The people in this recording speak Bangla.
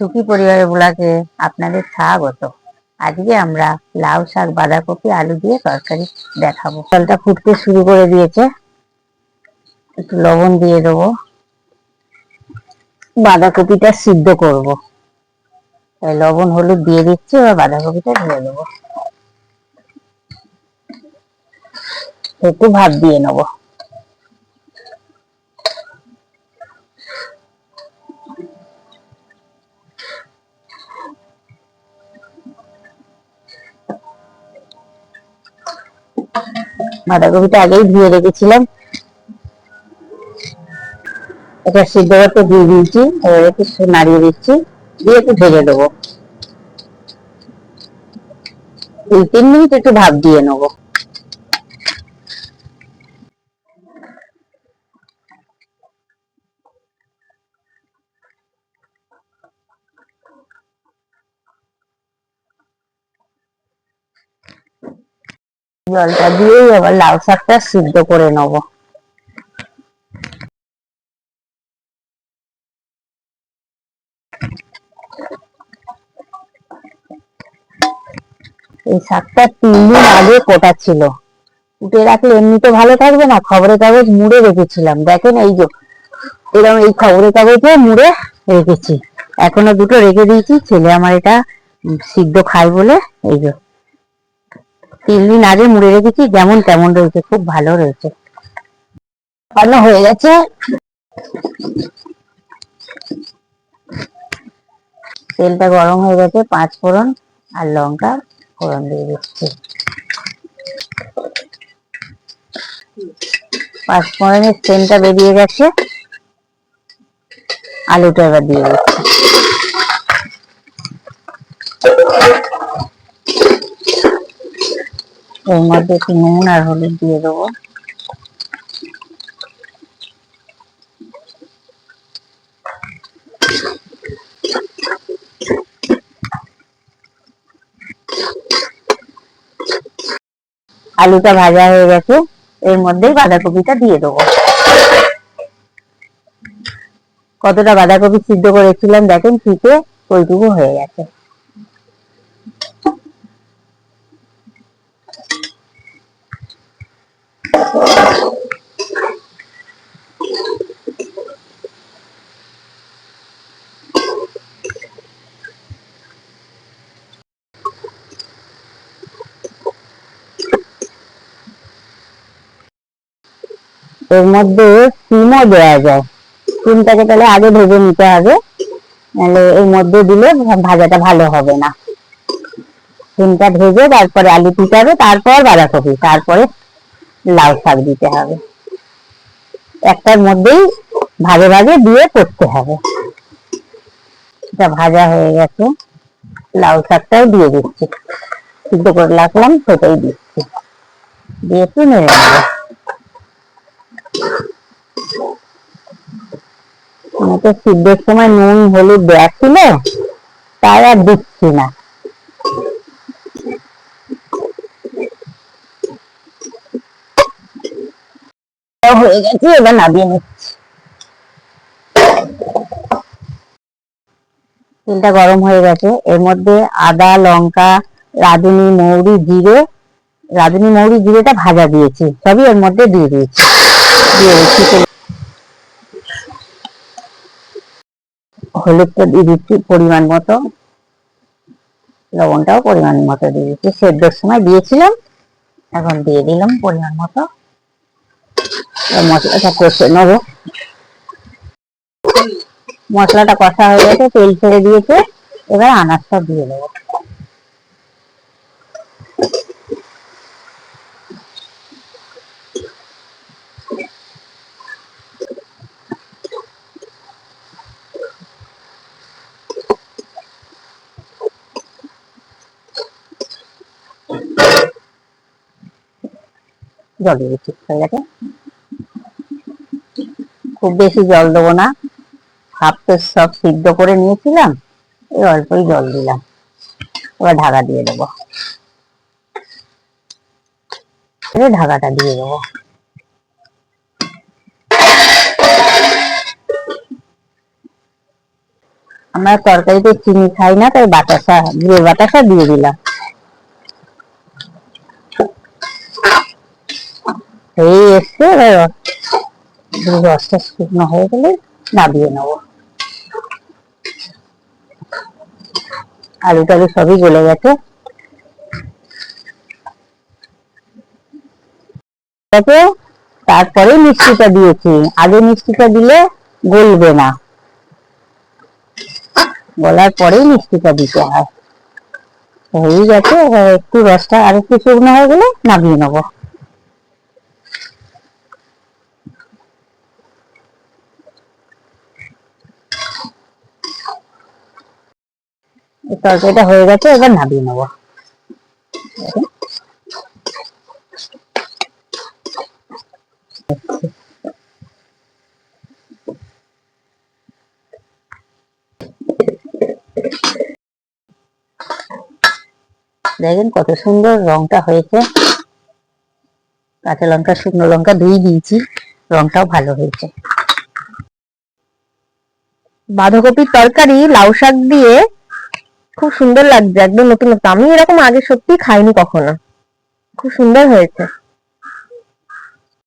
সুখী পরিবারের গুলাকে আপনাদের স্বাগত। আজকে আমরা লাউ শাক, বাঁধাকপি, আলু দিয়ে তরকারি দেখাবো। জলটা ফুটতে শুরু করে দিয়েছে। একটু লবণ দিয়ে দেবো। বাঁধাকপিটা সিদ্ধ করব। তাই লবণ, হলুদ দিয়ে দিচ্ছি, এবার বাঁধাকপিটা ঢেলে দেবো। একটু ভাত দিয়ে নেব। বাঁধাকপিটা আগেই ধুয়ে রেখেছিলাম। এটা সিদ্ধ করতে দিয়ে দিয়েছি এবার একটু নাড়িয়ে দিচ্ছি। দিয়ে একটু ভেজে দেবো দুই তিন মিনিট একটু ভাব দিয়ে নেব। জলটা দিয়েই এবার লাউ শাকটা সিদ্ধ করে নেব। এই শাকটা তিন দিন আগে কোটা ছিল। উঠে রাখলে এমনিতে ভালো থাকবে না, খবরের কাগজ মুড়ে রেখেছিলাম। দেখেন এই যে এরকম এই খবরের কাগজে মুড়ে রেখেছি। এখনও দুটো রেখে দিয়েছি, ছেলে আমার এটা সিদ্ধ খায় বলে, এই যে। তিন দিন আগে মুড়ে রেখেছি, যেমন তেমন রয়েছে, খুব ভালো রয়েছে। রান্না হয়ে গেছে। তেলটা গরম হয়ে গেছে, পাঁচ ফোড়ন আর লঙ্কা ফোড়ন দিয়ে দিচ্ছি। পাঁচ ফোড়নের তেলটা বেরিয়ে গেছে। আলুটা এবার দিয়ে দিচ্ছি। এর মধ্যে একটু নুন আর হলুদ দিয়ে দেবো। আলুটা ভাজা হয়ে গেছে, এর মধ্যেই বাঁধাকপিটা দিয়ে দেবো। কতটা বাঁধাকপি সিদ্ধ করেছিলাম দেখেন শীতে ওইটুকু হয়ে গেছে। এর মধ্যে সিমও দেওয়া যায়। সিমটাকে তাহলে আগে ভেজে নিতে হবে। নাহলে এর মধ্যে দিলে ভাজাটা ভালো হবে না। সিমটা ভেজে তারপরে আলু দিতে হবে, তারপর বাঁধাকপি, তারপরে লাউ শাক দিতে হবে। একটার মধ্যেই ভাগে ভাগে দিয়ে করতে হবে। এটা ভাজা হয়ে গেছে। লাউ শাকটাও দিয়ে দিচ্ছি। সিদ্ধ করে রাখলাম, সেটাই দিচ্ছি। দিয়ে একটু নেড়ে নেব তো সিদ্ধের সময় নুন, হলুদ দেওয়া ছিল তাই আর দিচ্ছি না। হয়ে গেছে, এবার নামিয়ে নিচ্ছি। তেলটা গরম হয়ে গেছে, এর মধ্যে আদা, লঙ্কা, রাঁধুনি, মৌরি, জিরে, রাঁধুনি, মৌরি, জিরেটা ভাজা দিয়েছি, সবই এর মধ্যে দিয়ে দিয়েছি। দিয়ে হলুদটা দিয়ে দিচ্ছি, পরিমাণ মতো। লবণটাও পরিমাণ মতো দিয়ে দিচ্ছি। সেদ্ধর সময় দিয়েছিলাম, এখন দিয়ে দিলাম পরিমাণ মতো। মশলাটা কষে নেব। মশলাটা কষা হয়ে গেছে, তেল ছেড়ে দিয়েছে। এবার আনাজটা দিয়ে দেবো। জল দিয়ে দিচ্ছি হয়ে গেছে খুব বেশি জল দেবো না। হাফ তো সব সিদ্ধ করে নিয়েছিলাম, এই অল্পই জল দিলাম। এবার ঢাকা দিয়ে দেবো। ঢাকাটা দিয়ে দেবো। আমরা তরকারিতে চিনি খাই না, তাই বাতাসা গুড় বাতাসা দিয়ে দিলাম। এই এসছে রসটা শুকনো হয়ে গেলে নামিয়ে নেব। আলু টালু সবই গলে গেছে। তারপরে মিষ্টিটা দিয়েছি। আগে মিষ্টিটা দিলে গলবে না। গলার পরেই মিষ্টিটা দিতে হয়। হয়ে গেছে একটু রসটা আর একটু শুকনো হয়ে গেলে নামিয়ে নেব। তরকারিটা হয়ে গেছে, এবার নামিয়ে নেব। দেখেন কত সুন্দর রংটা হয়েছে। কাঁচা লঙ্কা, শুকনো লঙ্কা দুই দিয়েছি, রংটাও ভালো হয়েছে। বাঁধাকপির তরকারি, লাউ শাক দিয়ে খুব সুন্দর লাগছে একদম নতুন আমি এরকম আগে সত্যি খাইনি কখনো। খুব সুন্দর হয়েছে।